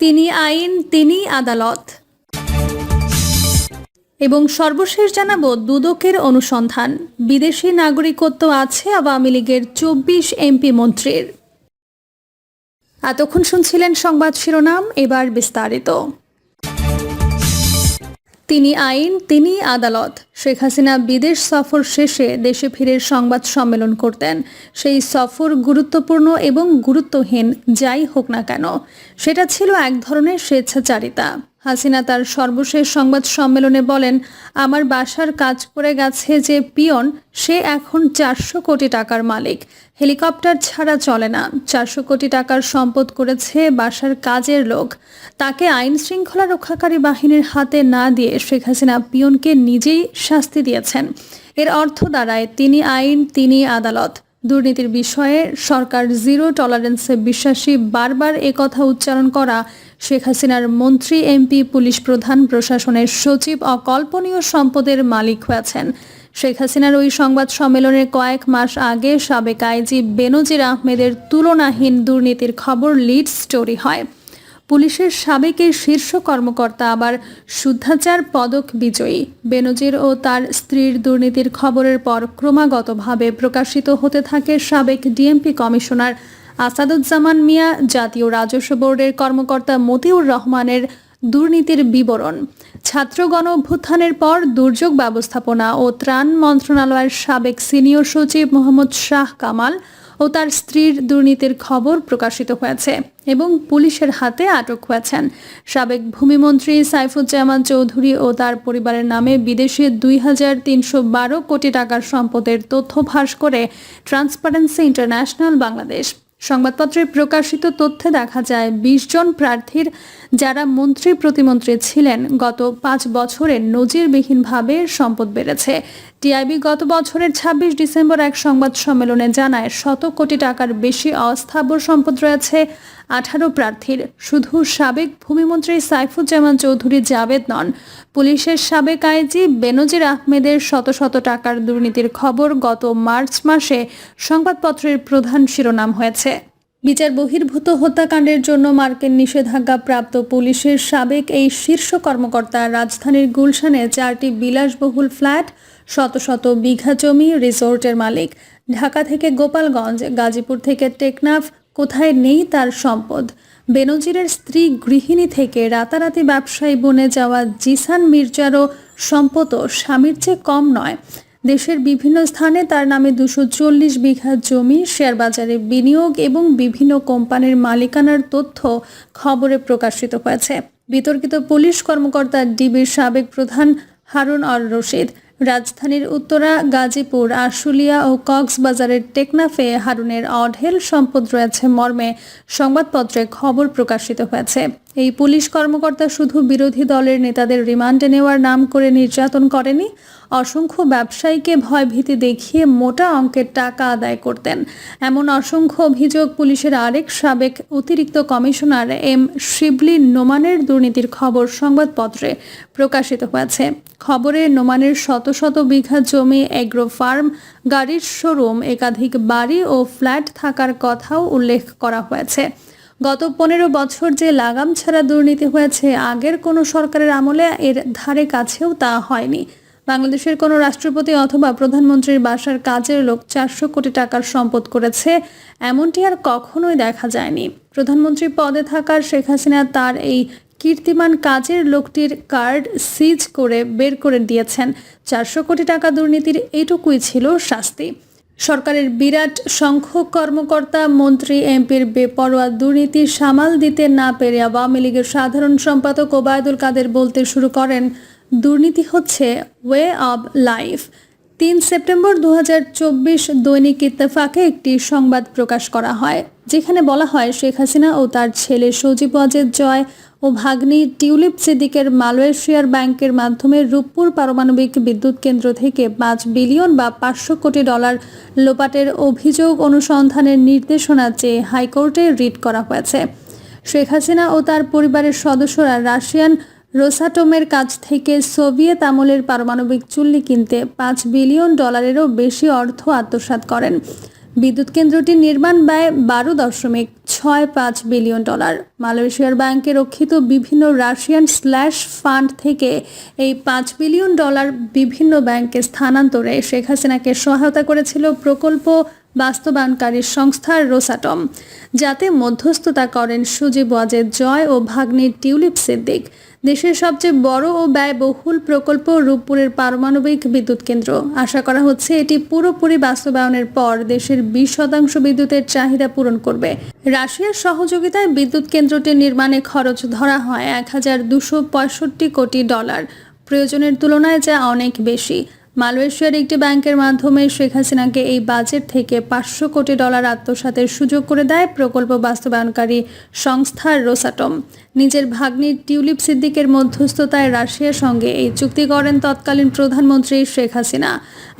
তিনি আইন, তিনি আদালত। এবং সর্বশেষ জানাব দুদকের অনুসন্ধান। বিদেশি নাগরিকত্ব আছে আওয়ামী লীগের চব্বিশ এমপি মন্ত্রীর। এতক্ষণ শুনছিলেন সংবাদ শিরোনাম, এবার বিস্তারিত। তিনি আইন, তিনি আদালত। শেখ হাসিনা বিদেশ সফর শেষে দেশে ফিরে সংবাদ সম্মেলন করতেন। সেই সফর গুরুত্বপূর্ণ এবং গুরুত্বহীন, যাই হোক না কেন। সেটা ছিল এক ধরনের স্বেচ্ছাচারিতা। হাসিনা তার সর্বশেষ সংবাদ সম্মেলনে বলেন, আমার বাসার কাজ করে গেছে যে পিয়ন, সে এখন চারশো কোটি টাকার মালিক। হেলিকপ্টার ছাড়া চলে না। চারশো কোটি টাকার সম্পদ করেছে বাসার কাজের লোক। তাকে আইন শৃঙ্খলা রক্ষাকারী বাহিনীর হাতে না দিয়ে শেখ হাসিনা পিয়নকে নিজেই শাস্তি দিয়েছেন। এর অর্থ দাঁড়ায়, তিনি আইন, তিনি আদালত। দুর্নীতির বিষয়ে সরকার জিরো টলারেন্সে বিশ্বাসী বারবার কথা উচ্চারণ করা শেখ হাসিনার মন্ত্রী, এমপি, পুলিশ প্রধান, প্রশাসনের সচিব অকল্পনীয় সম্পদের মালিক হয়েছেন। শেখ হাসিনার ওই সংবাদ সম্মেলনের কয়েক মাস আগে সাবেক আইজি বেনজির আহমেদের তুলনাহীন দুর্নীতির খবর, লিড স্টোরি হয়। পুলিশের সাবেকের শীর্ষ কর্মকর্তা আবার শুদ্ধাচার পদক বিজয়ী। বেনজির ও তার স্ত্রীর দুর্নীতির খবরের পর ক্রমাগতভাবে প্রকাশিত হতে থাকে সাবেক ডিএমপি কমিশনার আসাদুজ্জামান মিয়া, জাতীয় রাজস্ব বোর্ডের কর্মকর্তা মতিউর রহমানের দুর্নীতির বিবরণ। ছাত্র গণ অভ্যুত্থানের পর দুর্যোগ ব্যবস্থাপনা ও ত্রাণ মন্ত্রণালয়ের সাবেক সিনিয়র সচিব মোহাম্মদ শাহ কামাল ও তার স্ত্রীর দুর্নীতির খবর প্রকাশিত হয়েছে এবং পুলিশের হাতে আটক হয়েছেন। সাবেক ভূমিমন্ত্রী সাইফুজ্জামান চৌধুরী ও তার পরিবারের নামে বিদেশে দুই হাজার তিনশো বারো কোটি টাকার সম্পদের তথ্য ফাঁস করে ট্রান্সপারেন্সি ইন্টারন্যাশনাল বাংলাদেশ। সংবাদপত্রে প্রকাশিত তথ্যে দেখা যায়, বিশ জন প্রার্থীর যারা মন্ত্রী প্রতিমন্ত্রী ছিলেন, গত পাঁচ বছরে নজিরবিহীনভাবে সম্পদ বেড়েছে। টিআইবি গত বছরের ২৬ ডিসেম্বর এক সংবাদ সম্মেলনে জানায়, শত কোটি টাকার বেশি অস্থাবর সম্পদ রয়েছে আঠারো প্রার্থীর। শুধু সাবেক ভূমিমন্ত্রী সাইফুজ্জামান চৌধুরী জাভেদ নন, পুলিশের সাবেক আইজি বেনজির আহমেদের শত শত টাকার দুর্নীতির খবর গত মার্চ মাসে সংবাদপত্রের প্রধান শিরোনাম হয়েছে। বিচার বহির্ভূত হত্যাকাণ্ডের জন্য মার্কিন নিষেধাজ্ঞা প্রাপ্ত পুলিশের সাবেক এই শীর্ষ কর্মকর্তা রাজধানীর গুলশানে চারটি বিলাসবহুল ফ্ল্যাট, শত শত বিঘা জমি, রিসোর্টের মালিক। ঢাকা থেকে গোপালগঞ্জ, গাজীপুর থেকে টেকনাফ কোথায় নেই তার সম্পদ। বেনজিরের স্ত্রী গৃহিণী থেকে রাতারাতি ব্যবসায়ী বনে যাওয়া জিসান মির্জারও সম্পদও স্বামীর চেয়ে কম নয়। দেশের বিভিন্ন স্থানে তার নামে দুশো চল্লিশ বিঘা জমি, শেয়ার বাজারে বিনিয়োগ এবং বিভিন্ন কোম্পানির মালিকানার তথ্য খবরে প্রকাশিত হয়েছে। বিতর্কিত পুলিশ কর্মকর্তা ডিবির সাবেক প্রধান হারুন অর রশিদ রাজধানীর উত্তরা, গাজীপুর, আশুলিয়া ও কক্সবাজারের টেকনাফে হারুনের অঢেল সম্পদ রয়েছে মর্মে। সংবাদপত্রে খবর প্রকাশিত হয়েছে। এই পুলিশ কর্মকর্তা শুধু বিরোধী দলের নেতাদের রিমান্ডে নেওয়ার নাম করে নির্যাতন করেনি, অসংখ্য ব্যবসায়ীকে ভয়ভীতি দেখিয়ে মোটা অঙ্কের টাকা আদায় করতেন। এমন অসংখ্য অভিযোগ পুলিশের আরেক সাবেক অতিরিক্ত কমিশনার এম শিবলি নোমানের দুর্নীতির খবর সংবাদপত্রে প্রকাশিত হয়েছে। খবরে নোমানের শত শত বিঘা জমি, এগ্রো ফার্ম, গাড়ির শোরুম, একাধিক বাড়ি ও ফ্ল্যাট থাকার কথাও উল্লেখ করা হয়েছে। গত পনেরো বছর যে লাগাম ছাড়া দুর্নীতি হয়েছে, আগের কোনো সরকারের আমলে এর ধারে কাছেও তা হয়নি। বাংলাদেশের কোনো রাষ্ট্রপতি অথবা প্রধানমন্ত্রীর বাসার কাজের লোক চারশো কোটি টাকার সম্পদ করেছে, এমনটি আর কখনোই দেখা যায়নি। প্রধানমন্ত্রী পদে থাকার শেখ হাসিনা তার এই কীর্তিমান কাজের লোকটির কার্ড সিজ করে বের করে দিয়েছেন। চারশো কোটি টাকা দুর্নীতির এটুকুই ছিল শাস্তি। সরকারের বিরাট সংখ্যক কর্মকর্তা মন্ত্রী এমপির বেপরোয়া দুর্নীতি সামাল দিতে না পেরে আওয়ামী লীগের সাধারণ সম্পাদক ওবায়দুল কাদের বলতে শুরু করেন, দুর্নীতি হচ্ছে ওয়ে অব লাইফ তিন সেপ্টেম্বর দুহাজার চব্বিশ দৈনিক ইত্তেফাকে একটি সংবাদ প্রকাশ করা হয়, যেখানে বলা হয় শেখ হাসিনা ও তার ছেলে সজীব ওয়াজেদ জয় ও ভাগ্নি টিউলিপ সিদ্দিকের মালয়েশিয়ার ব্যাংকের মাধ্যমে রূপপুর পারমাণবিক বিদ্যুৎ কেন্দ্র থেকে পাঁচ বিলিয়ন বা পাঁচশো কোটি ডলার লোপাটের অভিযোগ অনুসন্ধানের নির্দেশনা চেয়ে হাইকোর্টে রিট করা হয়েছে। শেখ হাসিনা ও তার পরিবারের সদস্যরা রাশিয়ান রোসাটমের কাছ থেকে সোভিয়েত আমলের পারমাণবিক চুল্লি কিনতে পাঁচ বিলিয়ন ডলারেরও বেশি অর্থ আত্মসাৎ করেন। বিদ্যুৎ কেন্দ্রটির নির্মাণ ব্যয় বারো দশমিক ছয় পাঁচ বিলিয়ন ডলার। মালয়েশিয়ার ব্যাংকে রক্ষিত বিভিন্ন রাশিয়ান স্ল্যাশ ফান্ড থেকে এই পাঁচ বিলিয়ন ডলার বিভিন্ন ব্যাংকে স্থানান্তরে শেখ হাসিনাকে সহায়তা করেছিল প্রকল্প বাস্তবায়নকারী সংস্থা রোসাটম, যাতে মধ্যস্থতা করেন সুজীব ওয়াজেদ জয় ও ভাগ্নি টিউলিপ সিদ্দিক দেশের সবচেয়ে বড় ও ব্যয়বহুল প্রকল্প রূপপুরের পারমাণবিক বিদ্যুৎ কেন্দ্র। আশা করা হচ্ছে এটি পুরোপুরি বাস্তবায়নের পর দেশের বিশ শতাংশ বিদ্যুতের চাহিদা পূরণ করবে। রাশিয়ার সহযোগিতায় বিদ্যুৎ কেন্দ্রটির নির্মাণে খরচ ধরা হয় এক হাজার দুশো পঁয়ষট্টি কোটি ডলার। প্রয়োজনের তুলনায় যা অনেক বেশি। মালয়েশিয়ার একটি ব্যাংকের মাধ্যমে শেখ হাসিনাকে এই বাজেট থেকে পাঁচশো কোটি ডলার আত্মসাতের সুযোগ করে দেয় প্রকল্প বাস্তবায়নকারী সংস্থা রোসাটম। নিজের ভাগ্নি টিউলিপ সিদ্দিকের মধ্যস্থতায় রাশিয়ার সঙ্গে এই চুক্তি করেন তৎকালীন প্রধানমন্ত্রী শেখ হাসিনা।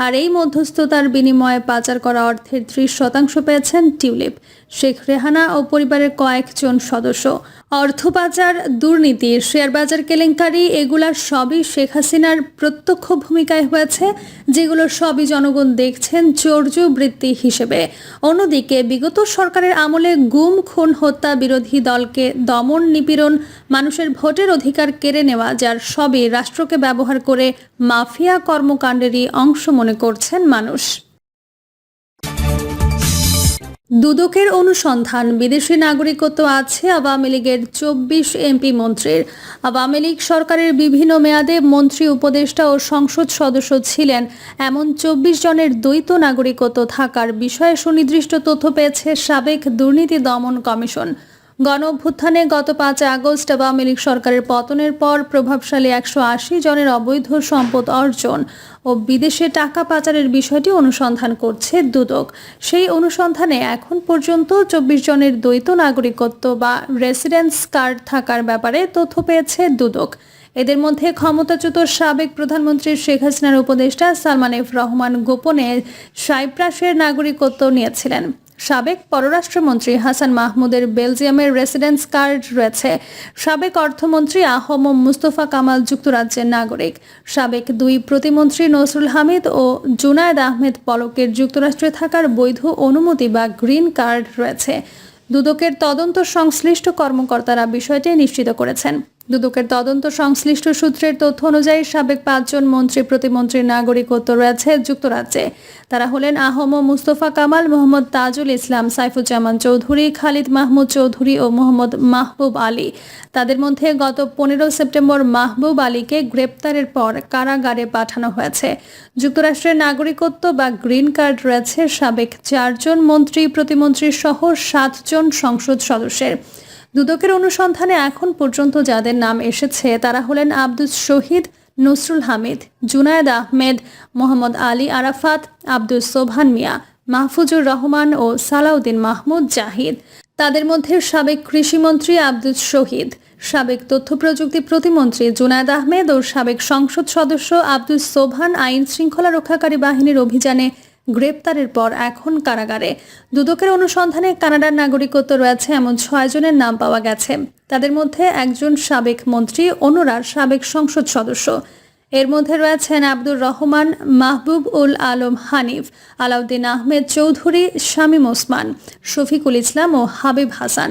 আর এই মধ্যস্থতার বিনিময়ে পাচার করা অর্থের ত্রিশ শতাংশ পেয়েছেন টিউলিপ। শেখ রেহানা ও পরিবারের কয়েকজন সদস্য। অর্থ পাচার, দুর্নীতি শেয়ার বাজার কেলেঙ্কারি, এগুলা সবই শেখ হাসিনার প্রত্যক্ষ ভূমিকায় হয়েছে। যেগুলো সবই জনগণ দেখছেন চর্য বৃত্তি হিসেবে। অন্যদিকে, বিগত সরকারের আমলে গুম, খুন, হত্যা বিরোধী দলকে দমন নিপীড়ন মানুষের ভোটের অধিকার কেড়ে নেওয়া, যার সবই রাষ্ট্রকে ব্যবহার করে মাফিয়া কর্মকাণ্ডেরই অংশ মনে করছেন মানুষ। দুদকের অনুসন্ধান, বিদেশি নাগরিকত্ব আছে আওয়ামী লীগের চব্বিশ এমপি মন্ত্রীর। আওয়ামী লীগ সরকারের বিভিন্ন মেয়াদে মন্ত্রী, উপদেষ্টা ও সংসদ সদস্য ছিলেন। এমন চব্বিশ জনের দ্বৈত নাগরিকত্ব থাকার বিষয়ে সুনির্দিষ্ট তথ্য পেয়েছে সাবেক দুর্নীতি দমন কমিশন। গণ অভ্যুত্থানে গত পাঁচ আগস্ট আওয়ামী লীগ সরকারের পতনের পর প্রভাবশালী একশো আশি জনের অবৈধ সম্পদ অর্জন ও বিদেশে টাকা পাচারের বিষয়টি অনুসন্ধান করছে দুদক। সেই অনুসন্ধানে এখন পর্যন্ত চব্বিশ জনের দ্বৈত নাগরিকত্ব বা রেসিডেন্স কার্ড থাকার ব্যাপারে তথ্য পেয়েছে দুদক। এদের মধ্যে ক্ষমতাচ্যুত সাবেক প্রধানমন্ত্রী শেখ হাসিনার উপদেষ্টা সালমান এফ রহমান গোপনে সাইপ্রাসের নাগরিকত্ব নিয়েছিলেন। সাবেক পররাষ্ট্রমন্ত্রী হাসান মাহমুদের বেলজিয়ামের রেসিডেন্স কার্ড রয়েছে। সাবেক অর্থমন্ত্রী আহম মুস্তফা কামাল যুক্তরাজ্যের নাগরিক। সাবেক দুই প্রতিমন্ত্রী নসরুল হামিদ ও জুনায়েদ আহমেদ পলকের যুক্তরাষ্ট্রে থাকার বৈধ অনুমতি বা গ্রিন কার্ড রয়েছে। দুদকের তদন্ত সংশ্লিষ্ট কর্মকর্তারা বিষয়টি নিশ্চিত করেছেন। দুদকের তদন্ত সংশ্লিষ্ট সূত্রের তথ্য অনুযায়ী সাবেক পাঁচজন মন্ত্রী প্রতিমন্ত্রীর নাগরিকত্ব রয়েছে যুক্তরাজ্যে। তারা হলেন আহম মুস্তফা কামাল, মোহাম্মদ তাজুল ইসলাম, সাইফুজ্জামান চৌধুরী, খালিদ মাহমুদ চৌধুরী ও মোহাম্মদ মাহবুব আলী। তাদের মধ্যে গত পনেরো সেপ্টেম্বর মাহবুব আলীকে গ্রেপ্তারের পর কারাগারে পাঠানো হয়েছে। যুক্তরাষ্ট্রের নাগরিকত্ব বা গ্রিন কার্ড রয়েছে সাবেক চারজন মন্ত্রী প্রতিমন্ত্রী সহ সাতজন সংসদ সদস্যের। দুদকের অনুসন্ধানে এখন পর্যন্ত যাদের নাম এসেছে, তারা হলেন আব্দুল শহীদ, নসরুল হামিদ, জুনায়েদ আহমেদ, মোহাম্মদ আলী আরাফাত, আব্দুল সোভান মিয়া, মাহফুজুর রহমান ও সালাউদ্দিন মাহমুদ জাহিদ। তাদের মধ্যে সাবেক কৃষিমন্ত্রী আব্দুল শহীদ, সাবেক তথ্য প্রযুক্তি প্রতিমন্ত্রী জুনায়েদ আহমেদ ও সাবেক সংসদ সদস্য আব্দুল সোভান আইন শৃঙ্খলা রক্ষাকারী বাহিনীর অভিযানে গ্রেপ্তারের পর এখন কারাগারে। দুদকের অনুসন্ধানে কানাডার নাগরিকত্ব রয়েছে এমন ছয় জনের নাম পাওয়া গেছে। তাদের মধ্যে একজন সাবেক মন্ত্রী অন্যরা সাবেক সংসদ সদস্য। এর মধ্যে রয়েছেন আব্দুর রহমান, মাহবুব উল আলম হানিফ, আলাউদ্দিন আহমেদ চৌধুরী, শামীম ওসমান, শফিকুল ইসলাম ও হাবিব হাসান।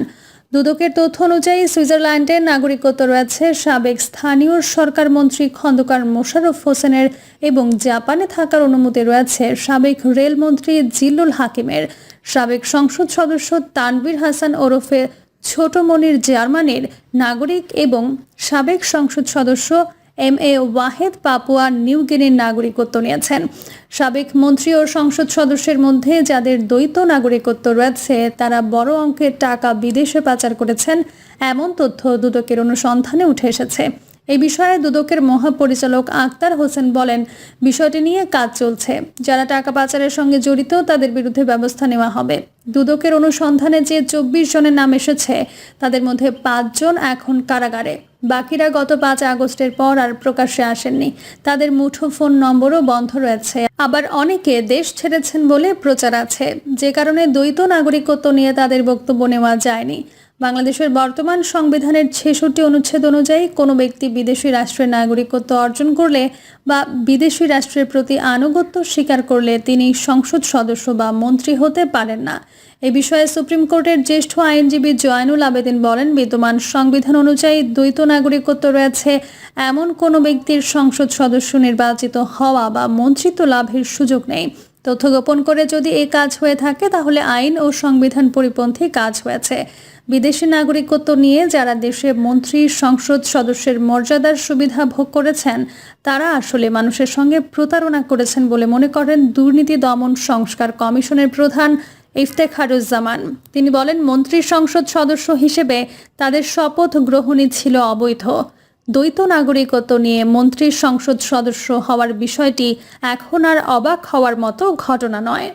দুদকের তথ্য অনুযায়ী সুইজারল্যান্ডের নাগরিকত্ব রয়েছে সাবেক স্থানীয় সরকার মন্ত্রী খন্দকার মোশারফ হোসেনের এবং জাপানে থাকার অনুমতি রয়েছে সাবেক রেলমন্ত্রী জিল্লুল হাকিমের। সাবেক সংসদ সদস্য তানবির হাসান ওরফে ছোট মনির জার্মানির নাগরিক এবং সাবেক সংসদ সদস্য M A Wahed Papua New গিনির নাগরিকত্ব নিয়েছেন। সাবেক মন্ত্রী ও সংসদ সদস্যের মধ্যে যাদের দ্বৈত নাগরিকত্ব রয়েছে, তারা বড় অঙ্কের টাকা বিদেশে পাচার করেছেন, এমন তথ্য দুদকের অনুসন্ধানে উঠে এসেছে। এই বিষয়ে দুদকের মহাপরিচালক আক্তার হোসেন বলেন, বিষয়টি নিয়ে কাজ চলছে। যারা টাকা পাচারের সঙ্গে জড়িত, তাদের বিরুদ্ধে ব্যবস্থা নেওয়া হবে। দুদকের অনুসন্ধানে যে চব্বিশ জনের নাম এসেছে, তাদের মধ্যে পাঁচজন এখন কারাগারে। বাকিরা গত পাঁচ আগস্টের পর আর প্রকাশ্যে আসেননি। তাদের মুঠো ফোন নম্বরও বন্ধ রয়েছে। আবার অনেকে দেশ ছেড়েছেন বলে প্রচার আছে। যে কারণে দ্বৈত নাগরিকত্ব নিয়ে তাদের বক্তব্য নেওয়া যায়নি। বাংলাদেশের বর্তমান সংবিধানের ছেষট্টি অনুচ্ছেদ অনুযায়ী কোনো ব্যক্তি বিদেশি রাষ্ট্রের নাগরিকত্ব অর্জন করলে বা বিদেশি রাষ্ট্রের প্রতি আনুগত্য স্বীকার করলে তিনি সংসদ সদস্য বা মন্ত্রী হতে পারেন না। এ বিষয়ে সুপ্রিম কোর্টের জ্যেষ্ঠ আইনজীবী জয়নুল আবেদিন বলেন, বিদ্যমান সংবিধান অনুযায়ী দ্বৈত নাগরিকত্ব রয়েছে এমন কোনো ব্যক্তির সংসদ সদস্য নির্বাচিত হওয়া বা মন্ত্রিত্ব লাভের সুযোগ নেই। তথ্য গোপন করে যদি এ কাজ হয়ে থাকে, তাহলে আইন ও সংবিধান পরিপন্থী কাজ হয়েছে। বিদেশি নাগরিকত্ব নিয়ে যারা দেশে মন্ত্রী, সংসদ সদস্যের মর্যাদার সুবিধা ভোগ করেছেন, তারা আসলে মানুষের সঙ্গে প্রতারণা করেছেন বলে মনে করেন দুর্নীতি দমন সংস্কার কমিশনের প্রধান ইফতেখারুজ্জামান। তিনি বলেন, মন্ত্রী, সংসদ সদস্য হিসেবে তাদের শপথ গ্রহণই ছিল অবৈধ। দ্বৈত নাগরিকত্ব নিয়ে মন্ত্রীর সংসদ সদস্য হওয়ার বিষয়টি এখন আর অবাক হওয়ার মতো ঘটনা নয়।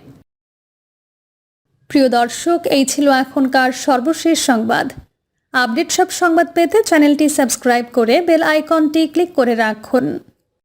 প্রিয় দর্শক, এই ছিল এখনকার সর্বশেষ সংবাদ। আপডেট সব সংবাদ পেতে চ্যানেলটি সাবস্ক্রাইব করে বেল আইকনটি ক্লিক করে রাখুন।